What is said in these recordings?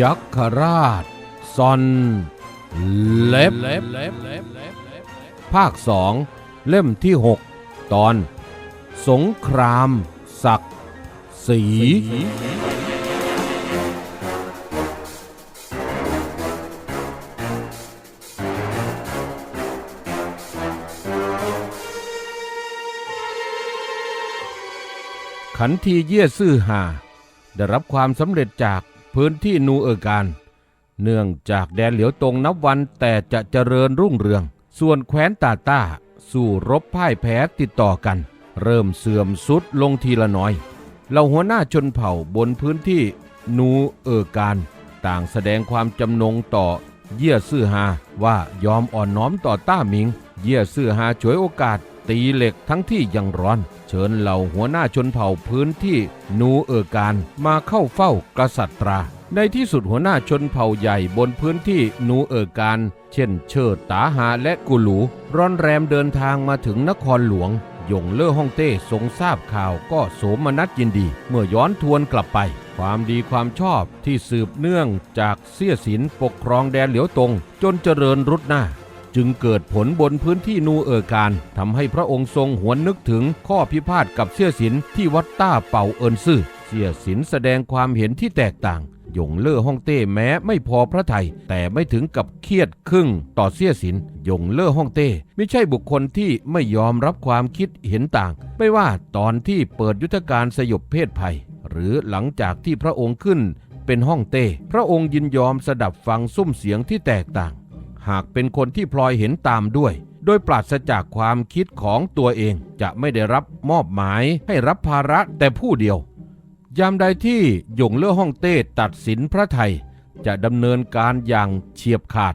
ยักขราชซอนเล็บภาคสองเล่มที่ 6 ตอน สงคราม ศักดิ์ศรีขันทีเยี่ยซื่อหา ได้รับความสำเร็จจาก พื้นที่นูเออการ เนื่องจากแดนเหลียวตรงนับวันแต่จะเจริญรุ่งเรือง ส่วนแคว้นตาต้า สู้รบพ่ายแพ้ติดต่อกัน เริ่มเสื่อมสุดลงทีละน้อยเหล่าหัวหน้าชนเผ่าบนพื้นที่นูเออการ ต่างแสดงความจำนงต่อเยี่ยซื่อหาว่ายอมอ่อนน้อมต่อต้าหมิง เยี่ยซื่อหาฉวยโอกาส ตีเหล็กทั้งที่ยังร้อน เชิญเหล่าหัวหน้าชนเผ่าพื้นที่นูเออการมาเข้าเฝ้ากษัตราในที่สุดหัวหน้าชนเผ่าใหญ่บนพื้นที่นูเออการ เช่นเชิดตาหาและกุหลูร้อนแรมเดินทางมาถึงนครหลวงยงเล่อฮ่องเต้ทรงทราบข่าวก็โสมนัสยินดี เมื่อย้อนทวนกลับไป ความดีความชอบที่สืบเนื่องจากเสี้ยสินปกครองแดนเหลียวตง จนเจริญรุดหน้า จึงเกิดผลบนพื้นที่นูเออการทำให้พระองค์ทรงหวนนึกถึงข้อพิพาทกับเสี่ยสินที่วัดต้าเป่าเอินซื่อเสี่ยสินแสดงความเห็นที่แตกต่างยงเล่อฮ่องเต้แม้ไม่พอพระไทย แต่ไม่ถึงกับเครียดครึ่งต่อเสี่ยสินยงเล่อฮ่องเต้ไม่ใช่บุคคลที่ไม่ยอมรับความคิดเห็นต่าง ไม่ว่าตอนที่เปิดยุทธการสยบเพศภัย หรือหลังจากที่พระองค์ขึ้นเป็นฮ่องเต้ พระองค์ยินยอมสดับฟังซุ้มเสียงที่แตกต่าง หากเป็นคนที่พลอยเห็นตามด้วย โดยปราศจากความคิดของตัวเองจะไม่ได้รับมอบหมายให้รับภาระแต่ผู้เดียว ยามใดที่หยงเล่อฮ่องเต้ตัดสินพระไทย จะดำเนินการอย่างเฉียบขาด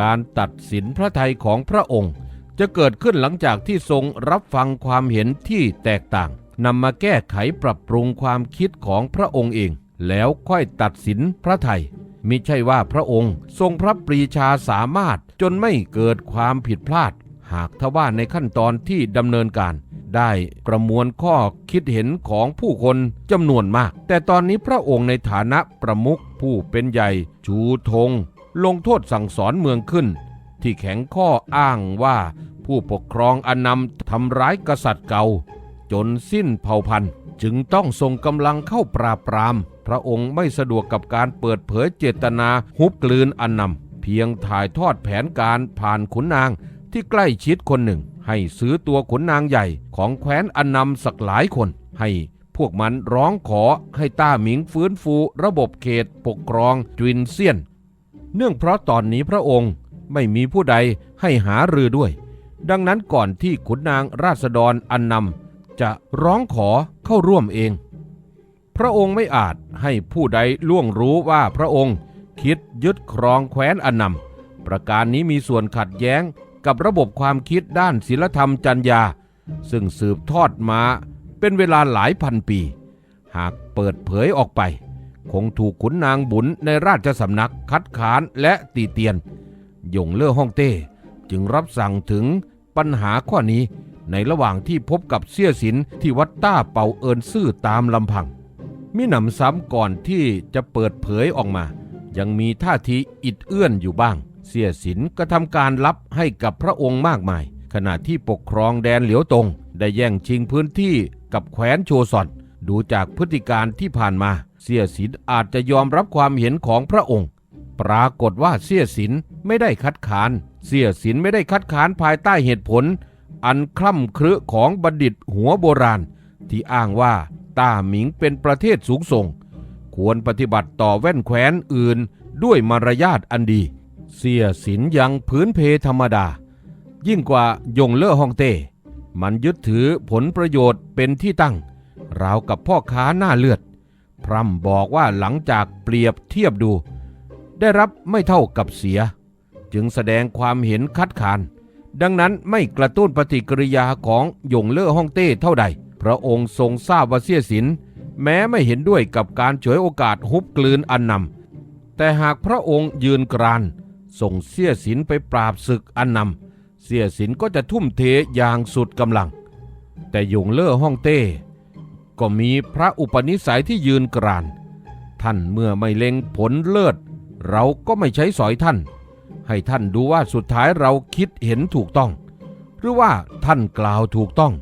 การตัดสินพระไทยของพระองค์ จะเกิดขึ้นหลังจากที่ทรงรับฟังความเห็นที่แตกต่างนำมาแก้ไขปรับปรุงความคิดของพระองค์เอง แล้วค่อยตัดสินพระไทย มิใช่ว่าพระองค์ทรงพระปรีชาสามารถจนไม่เกิดความผิดพลาด หากทว่าในขั้นตอนที่ดำเนินการ ได้ประมวลข้อคิดเห็นของผู้คนจำนวนมาก แต่ตอนนี้พระองค์ในฐานะประมุขผู้เป็นใหญ่ ชูธง ลงโทษสั่งสอนเมืองขึ้น ที่แข็งข้ออ้างว่าผู้ปกครองอนนำทำร้ายกษัตริย์เก่า จนสิ้นเผ่าพันธุ์ จึงต้องส่งกำลังเข้าปราบปราม พระองค์ไม่สะดวกกับการเปิดเผยเจตนาฮุบกลืนอันนำเพียงถ่ายทอดแผนการผ่านขุนนางที่ใกล้ชิดคนหนึ่ง ให้ซื้อตัวขุนนางใหญ่ของแคว้นอันนำสักหลายคน ให้พวกมันร้องขอให้ต้าหมิงฟื้นฟูระบบเขตปกครองจวินเซียน เนื่องเพราะตอนนี้พระองค์ไม่มีผู้ใดให้หารือด้วย ดังนั้นก่อนที่ขุนนางราษฎรอันนำ จะร้องขอเข้าร่วมเอง พระองค์ไม่อาจให้ผู้ใดล่วงรู้ว่าพระองค์คิดยึดครองแคว้นอนนำประการนี้มีส่วนขัดแย้งกับระบบความคิดด้านศีลธรรมจัญญา ซึ่งสืบทอดมาเป็นเวลาหลายพันปี หากเปิดเผยออกไป คงถูกขุนนางบุญในราชสำนักคัดค้านและตีเตียน ยงเล่อฮ่องเต้ จึงรับสั่งถึงปัญหาข้อนี้ ในระหว่างที่พบกับเสี่ยสินที่วัดต้าเป่าเอินซื่อตามลำพัง มิหนำซ้ำก่อนที่จะเปิดเผยออกมา ยังมีท่าทีอิดเอื้อนอยู่บ้าง เสี่ยสินก็ทำการลับให้กับพระองค์มากมาย ขณะที่ปกครองแดนเหลียวตง ได้แย่งชิงพื้นที่กับแคว้นโชซอน ดูจากพฤติการที่ผ่านมา เสี่ยสินอาจจะยอมรับความเห็นของพระองค์ ปรากฏว่าเสี่ยสินไม่ได้คัดค้าน เสี่ยสินไม่ได้คัดค้านภายใต้เหตุผล อันคล่ำครึของบัณฑิตหัวโบราณ ที่อ้างว่าต้าหมิงเป็นประเทศสูงส่ง ควรปฏิบัติต่อแว่นแคว้นอื่นด้วยมารยาทอันดี เสียสินยังพื้นเพธรรมดา ยิ่งกว่ายงเล่อฮองเต้ มันยึดถือผลประโยชน์เป็นที่ตั้ง ราวกับพ่อค้าหน้าเลือด พร่ำบอกว่าหลังจากเปรียบเทียบดู ได้รับไม่เท่ากับเสีย จึงแสดงความเห็นคัดค้าน ดังนั้นไม่กระตุ้นปฏิกิริยาของหยงเล่อฮ่องเต้เท่าใด พระองค์ทรงทราบว่าเสียสิน แม้ไม่เห็นด้วยกับการฉวยโอกาสฮุบกลืนอันนำแต่หากพระองค์ยืนกรานส่งเสียสินไปปราบศึกอันนำเสียสินก็จะทุ่มเทอย่างสุดกำลัง แต่หยงเล่อฮ่องเต้ ก็มีพระอุปนิสัยที่ยืนกราน ท่านเมื่อไม่เล็งผลเลิศ เราก็ไม่ใช้สอยท่าน ให้ท่านดูว่าสุดท้ายเราคิดเห็นถูกต้อง หรือว่าท่านกล่าวถูกต้อง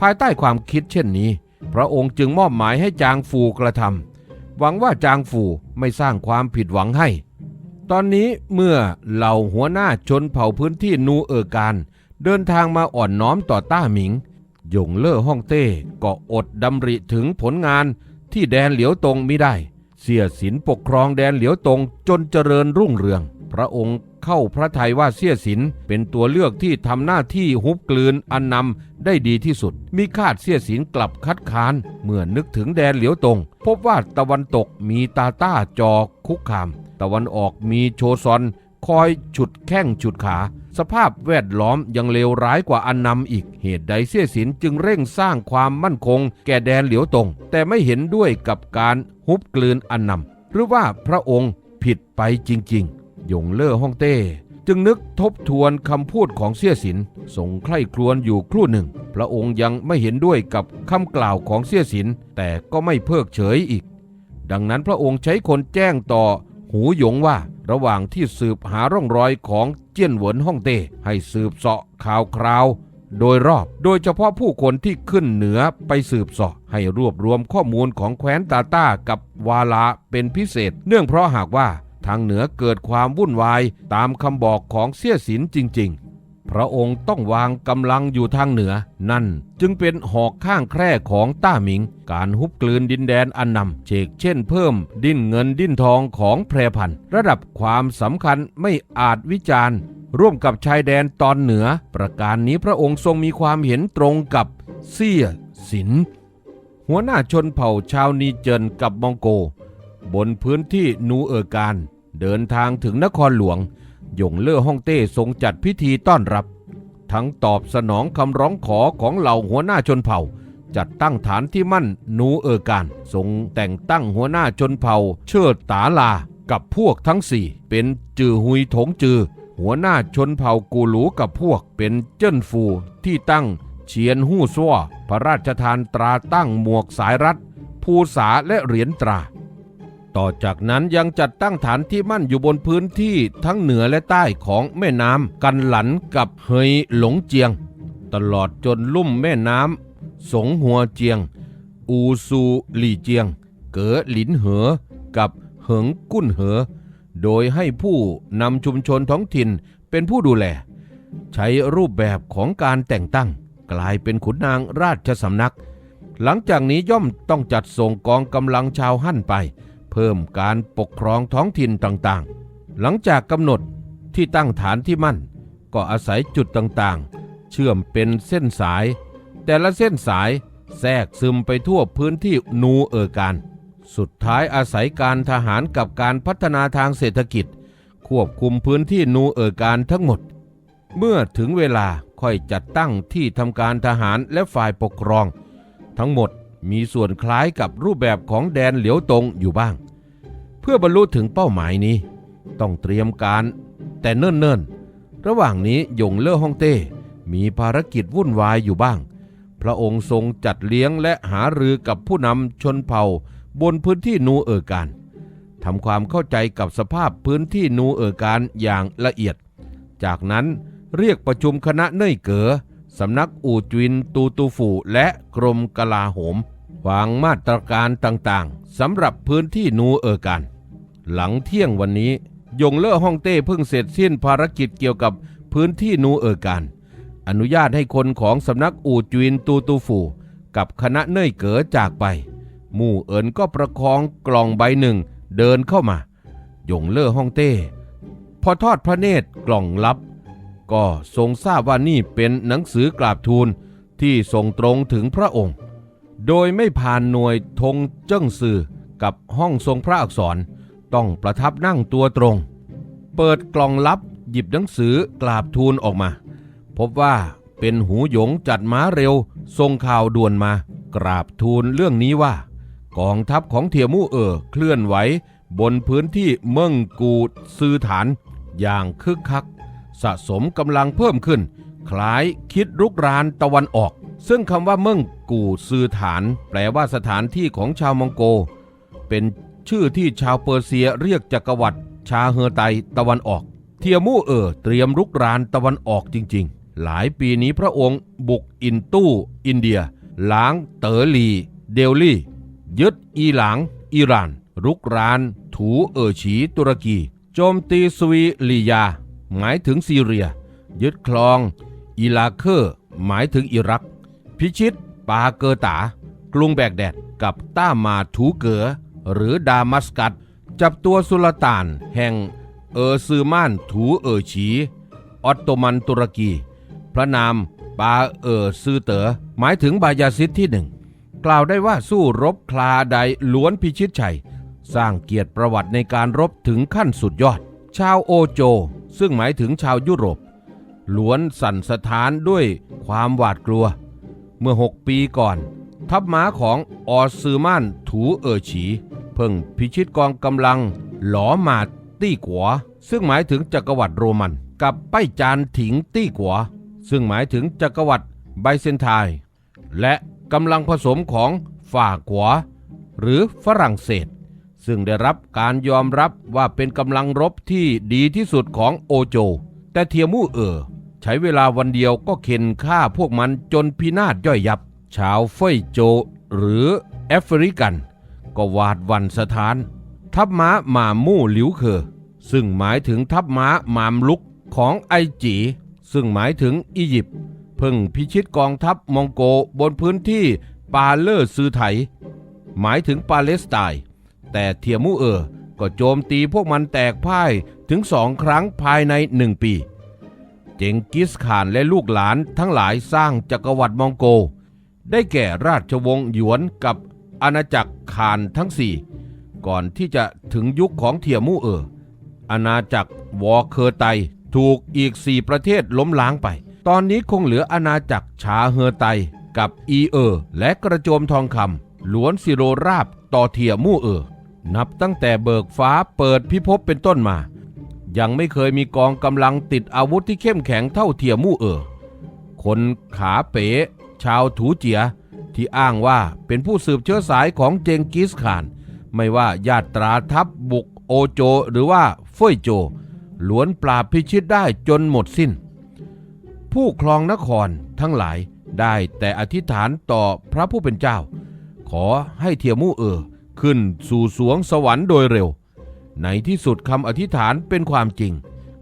ภายใต้ความคิดเช่นนี้ พระองค์จึงมอบหมายให้จางฟูกระทำหวังว่าจางฟูไม่สร้างความผิดหวังให้ ตอนนี้เมื่อเหล่าหัวหน้าชนเผ่าพื้นที่นูเออการ เดินทางมาอ่อนน้อมต่อต้าหมิงหยงเล่อฮ่องเต้ก็อดดำริถึงผลงานที่แดนเหลียวตงมิได้ เสียสินปกครองแดนเหลียวตงจนเจริญรุ่งเรือง พระองค์เข้าพระทัยว่าเสียสินเป็นตัวเลือกที่ทำหน้าที่ฮุบกลืนอันนำได้ดีที่สุด มีคาดเสียสินกลับคัดค้าน เมื่อนึกถึงแดนเหลียวตง พบว่าตะวันตกมีตาต้าจอคุกคาม ตะวันออกมีโชซอน คอยฉุดแข้งฉุดขา สภาพแวดล้อมยังเลวร้ายกว่าอันนำอีก เหตุใดเสี่ยสินจึงเร่งสร้างความมั่นคง แก่แดนเหลียวตง แต่ไม่เห็นด้วยกับการฮุบกลืนอันนำหรือว่าพระองค์ผิดไปจริง ๆ ยงเล่อฮ่องเต้ จึงนึกทบทวนคำพูดของเสี่ยสินทรงใคร่ครวญอยู่ครู่หนึ่ง พระองค์ยังไม่เห็นด้วยกับคำกล่าวของเสี่ยสินแต่ก็ไม่เพิกเฉยอีก ดังนั้นพระองค์ใช้คนแจ้งต่อหูหยงว่าระหว่างที่สืบหาร่องรอยของเจี้ยนเหวินฮ่องเต้ให้สืบเสาะข่าวคราว โดยรอบโดยเฉพาะผู้คนที่ขึ้นเหนือไปสืบเสาะให้รวบรวมข้อมูลของแคว้นตาต้ากับวาลาเป็นพิเศษ เนื่องเพราะหากว่า ทางเหนือเกิดความวุ่นวายตามคำบอกของเสี่ยสินจริง ๆ พระองค์ต้องวางกำลังอยู่ทางเหนือ นั่นจึงเป็นหอกข้างแคร่ของต้าหมิง การฮุบกลืนดินแดนอันนำเชกเช่นเพิ่ม ดิ้นเงินดิ้นทองของแพรพันระดับความสำคัญไม่อาจวิจารณ์ ร่วมกับชายแดนตอนเหนือ ประการนี้พระองค์ทรงมีความเห็นตรงกับเสี่ยสิน หัวหน้าชนเผ่าชาวนีเจินกับมองโก บนพื้นที่นูเออการ เดินทางถึงนครหลวงหยงเล่อฮ่องเต้ทรงจัดพิธีต้อนรับ ทั้งตอบสนองคำร้องขอของเหล่าหัวหน้าชนเผ่า จัดตั้งฐานที่มั่นนูเออการทรงแต่งตั้งหัวหน้าชนเผ่า เชิดตาลากับพวกทั้งสี่ เป็นจือหุยถงจือ หัวหน้าชนเผ่ากูหลูกับพวกเป็นเจิ้นฟูที่ตั้งเฉียนหู้ซัวพระราชทานตราตั้งหมวกสายรัดภูษาและเหรียญตรา ต่อจากนั้นยังจัดตั้งฐานที่มั่นอยู่บนพื้นที่ทั้งเหนือและใต้ของแม่น้ำกันหลันกับเฮยหลงเจียง ตลอดจนลุ่มแม่น้ำสงหัวเจียง อูซูหลี่เจียง เก๋อหลินเหอ กับเหิงกุ้นเหอ โดยให้ผู้นำชุมชนท้องถิ่นเป็นผู้ดูแล ใช้รูปแบบของการแต่งตั้ง กลายเป็นขุนนางราชสำนัก หลังจากนี้ย่อมต้องจัดส่งกองกำลังชาวฮั่นไป เพิ่มการปกครองท้องถิ่นต่างๆ หลังจากกำหนดที่ตั้งฐานที่มั่น ก็อาศัยจุดต่างๆ เชื่อมเป็นเส้นสาย แต่ละเส้นสายแทรกซึมไปทั่วพื้นที่นูเออการ สุดท้ายอาศัยการทหารกับการพัฒนาทางเศรษฐกิจ ควบคุมพื้นที่นูเออการทั้งหมด เมื่อถึงเวลาค่อยจัดตั้งที่ทำการทหารและฝ่ายปกครอง ทั้งหมดมีส่วนคล้ายกับรูปแบบของแดนเหลียวตงอยู่บ้าง เพื่อบรรลุถึงเป้าหมายนี้ ต้องเตรียมการแต่เนิ่นๆ ระหว่างนี้ยงเล่อฮ่องเต้มีภารกิจวุ่นวายอยู่บ้าง พระองค์ทรงจัดเลี้ยงและหารือกับผู้นำชนเผ่าบนพื้นที่นูเออการทำความเข้าใจกับสภาพพื้นที่นูเออการอย่างละเอียด จากนั้นเรียกประชุมคณะเน่ยเก๋อสำนักอู่จวินตูตูฝูและกรมกลาโหม วางมาตรการต่างๆสำหรับพื้นที่นูเออการ หลังเที่ยงวันนี้ยงเล่อฮ่องเต้เพิ่งเสร็จสิ้นภารกิจเกี่ยวกับพื้นที่นูเออการ อนุญาตให้คนของสำนักอู่จวินตูตูฝูกับคณะเน่ยเก๋อจากไป หมู่เอินก็ประคองกล่องใบหนึ่งเดินเข้ามายงเล่อฮ่องเต้ พอทอดพระเนตรกล่องลับ ก็ทรงทราบว่านี่เป็นหนังสือกราบทูลที่ส่งตรงถึงพระองค์ โดยไม่ผ่านหน่วยธงเจิ้งซือกับห้องทรงพระอักษร ต้องประทับนั่งตัวตรง เปิดกล่องลับหยิบหนังสือกราบทูลออกมา พบว่าเป็นหูหยงจัดม้าเร็วทรงข่าวด่วนมา กราบทูลเรื่องนี้ว่า กองทัพของเทียมู่เอ๋อเคลื่อนไหว บนพื้นที่เมืองกูดซือฐาน อย่างคึกคัก สะสมกำลังเพิ่มขึ้น คล้ายคิดรุกรานตะวันออก ซึ่งคำว่าเมืองกู่ซือฐาน แปลว่าสถานที่ของชาวมองโก เป็น ชื่อที่ชาวเปอร์เซียเรียกจักรวรรดิชาเฮอไตตะวันออก เทียมู่เออเตรียมรุกรานตะวันออกจริง ๆ หลายปีนี้พระองค์บุกอินตู้ อินเดีย ล้างเตอลี เดลลียึดอีหลัง อิหร่าน รุกราน ถูเออฉีตุรกี โจมตีสวีลียา หมายถึงซีเรีย ยึดคลอง อิลาเคอร์หมายถึงอิรัก พิชิต ปาเกอตากรุงแบกแดดกับต้ามาถูเก๋อ หรือดามัสกัสจับตัวสุลต่าน แห่งเออซือมานถูเออฉี ออตโตมันตุรกี พระนามปาเออซือเตอ๋อหมายถึงบายาซิดที่หนึ่งกล่าวได้ว่าสู้รบคลาใดล้วนพิชิตชัย สร้างเกียรติประวัติในการรบถึงขั้นสุดยอด ชาวโอโจ ซึ่งหมายถึงชาวยุโรป ล้วนสั่นสะท้านด้วยความหวาดกลัว เมื่อ 6 ปีก่อน ทัพม้าของออซือมานถูเออฉี เพิ่งพิชิตกองกำลัง หลอมาดตี้กัว ซึ่งหมายถึงจักรวรรดิโรมัน กับป้ายจานถิงตี้กัว ซึ่งหมายถึงจักรวรรดิไบเซนไทน์และกำลังผสมของฝ่ากัว หรือฝรั่งเศส ซึ่งได้รับการยอมรับว่าเป็นกำลังรบที่ดีที่สุดของโอโจ แต่เทียมู่เออใช้เวลาวันเดียวก็เข็นฆ่าพวกมันจนพินาศย่อยยับ ชาวเฟยโจ หรือแอฟริกัน ก็หวาดวันสถาน ทัพม้าหมามู่หลิวเคอซึ่งหมายถึงทัพม้าหมามลุกของไอจี ซึ่งหมายถึงอียิปต์เพิ่งพิชิตกองทัพมองโกบนพื้นที่ปาเลอร์ซือไถ หมายถึงปาเลสไตน์แต่เทียมูเออก็โจมตีพวกมันแตกพ่ายถึงสองครั้งภายในหนึ่งปี เจงกิสข่านและลูกหลานทั้งหลายสร้างจักรวรรดิมองโก ได้แก่ราชวงศ์หยวนกับ อาณาจักรขานทั้งสี่ก่อนที่จะถึงยุคของเทียมูเอออาณาจักรวอเคอร์ไตถูกอีกสี่ประเทศล้มล้างไป ตอนนี้คงเหลืออาณาจักรชาเฮอไตกับอีเออ และกระโจมทองคำล้วนสิโรราบต่อเทียมู่เออ นับตั้งแต่เบิกฟ้าเปิดพิภพเป็นต้นมา ยังไม่เคยมีกองกำลังติดอาวุธที่เข้มแข็งเท่าเทียมู่เออ คนขาเป๋ ชาวถูเจีย ที่อ้างว่าเป็นผู้สืบเชื้อสายของเจงกิสข่าน ไม่ว่าญาตราทัพบุกโอโจหรือว่าเฟยโจล้วนปราบพิชิตได้จนหมดสิ้น ผู้ครองนครทั้งหลายได้แต่อธิษฐานต่อพระผู้เป็นเจ้า ขอให้เทียมู่เออขึ้นสู่สวงสวรรค์โดยเร็ว ในที่สุดคำอธิษฐานเป็นความจริง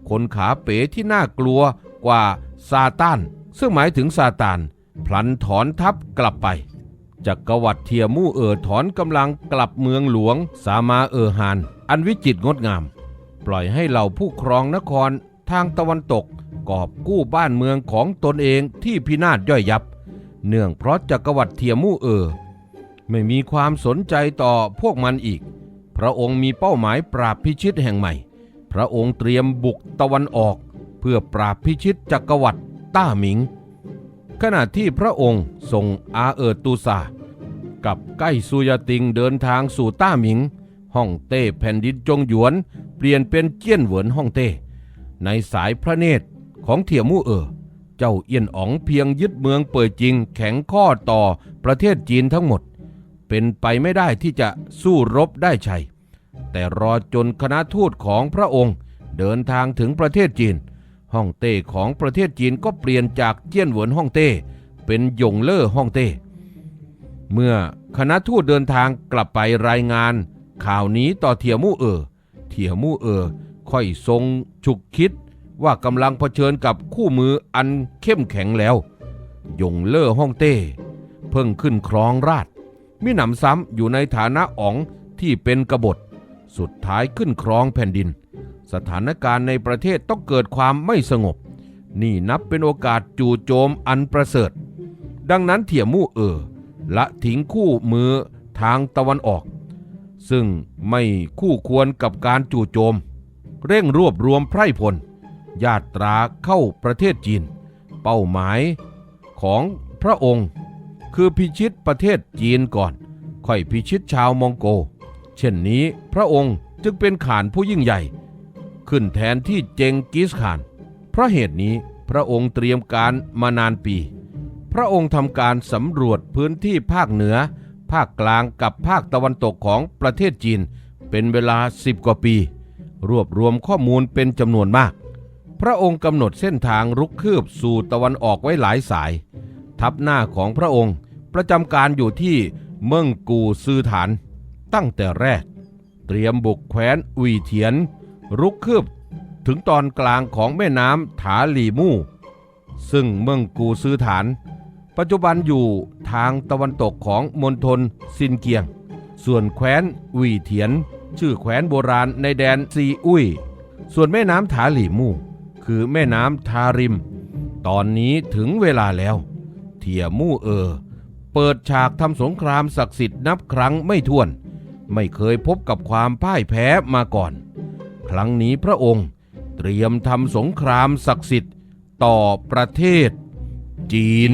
คนขาเป๋ที่น่ากลัวกว่าซาตาน ซึ่งหมายถึงซาตาน พลันถอนทัพกลับไปจักรวรรดิเทียมู่เออถอนกำลังกลับเมืองหลวง สามาเออฮาน อันวิจิตรงดงาม ปล่อยให้เหล่าผู้ครองนครทางตะวันตก กอบกู้บ้านเมืองของตนเองที่พินาศย่อยยับ เนื่องเพราะจักรวรรดิเทียมู่เออไม่มีความสนใจต่อพวกมันอีก พระองค์มีเป้าหมายปราบพิชิตแห่งใหม่ พระองค์เตรียมบุกตะวันออก เพื่อปราบพิชิตจักรวรรดิต้าหมิง ขณะที่พระองค์ส่งอาเอิดตูซากับใกล้ซุยาติงเดินทางสู่ต้าหมิงฮ่องเต้แผ่นดินจงหยวน เปลี่ยนเป็นเจี้ยนเหวินฮ่องเต้ ในสายพระเนตรของเทียมู่เออเจ้าเอี้ยนอ๋องเพียงยึดเมืองเปิดจริงแข็งข้อต่อประเทศจีนทั้งหมด เป็นไปไม่ได้ที่จะสู้รบได้ชัย แต่รอจนคณะทูตของพระองค์เดินทางถึงประเทศจีน ฮ่องเต้ของประเทศจีนก็เปลี่ยนจากเจี้ยนเหวินฮ่องเต้เป็นหยงเล่อฮ่องเต้ เมื่อคณะทูตเดินทางกลับไปรายงาน ข่าวนี้ต่อเทียมู่เออเทียมู่เออค่อยทรงฉุกคิดว่ากำลังเผชิญกับคู่มืออันเข้มแข็งแล้วหยงเล่อฮ่องเต้ เพิ่งขึ้นครองราชมิหนำซ้ำอยู่ในฐานะอ๋องที่เป็นกบฏ สุดท้ายขึ้นครองแผ่นดิน สถานการณ์ในประเทศต้องเกิดความไม่สงบ นี่นับเป็นโอกาสจู่โจมอันประเสริฐ ดังนั้นเถี่ยมู่เออละทิ้งคู่มือทางตะวันออก ซึ่งไม่คู่ควรกับการจู่โจม เร่งรวบรวมไพร่พล ญาตราเข้าประเทศจีน เป้าหมายของพระองค์ คือพิชิตประเทศจีนก่อน ค่อยพิชิตชาวมองโก เช่นนี้พระองค์จึงเป็นขานผู้ยิ่งใหญ่ ขึ้นแทนที่เจงกิสข่าน เพราะเหตุนี้พระองค์เตรียมการมานานปี พระองค์ทำการสำรวจพื้นที่ภาคเหนือ ภาคกลางกับภาคตะวันตกของประเทศจีน เป็นเวลาสิบกว่าปี รวบรวมข้อมูลเป็นจำนวนมาก พระองค์กำหนดเส้นทางรุกคืบสู่ตะวันออกไว้หลายสาย ทัพหน้าของพระองค์ประจำการอยู่ที่เมืองกูซือฐาน ตั้งแต่แรก เตรียมบุกแคว้นอุยเถียน รุกคืบถึงตอนกลางของแม่น้ำถาหลีมู่ ซึ่งเมืองกูซือฐาน ปัจจุบันอยู่ทางตะวันตกของมณฑลซินเกียง ส่วนแคว้นอุยเถียน ชื่อแคว้นโบราณในแดนซีอุยส่วนแม่น้ำถาหลีมู่ คือแม่น้ำทาริม ตอนนี้ถึงเวลาแล้ว เทียมู่เออ เปิดฉากทำสงครามศักดิ์สิทธิ์นับครั้งไม่ถ้วน ไม่เคยพบกับความพ่ายแพ้มาก่อน ครั้งนี้พระองค์เตรียมทำสงครามศักดิ์สิทธิ์ต่อประเทศจีน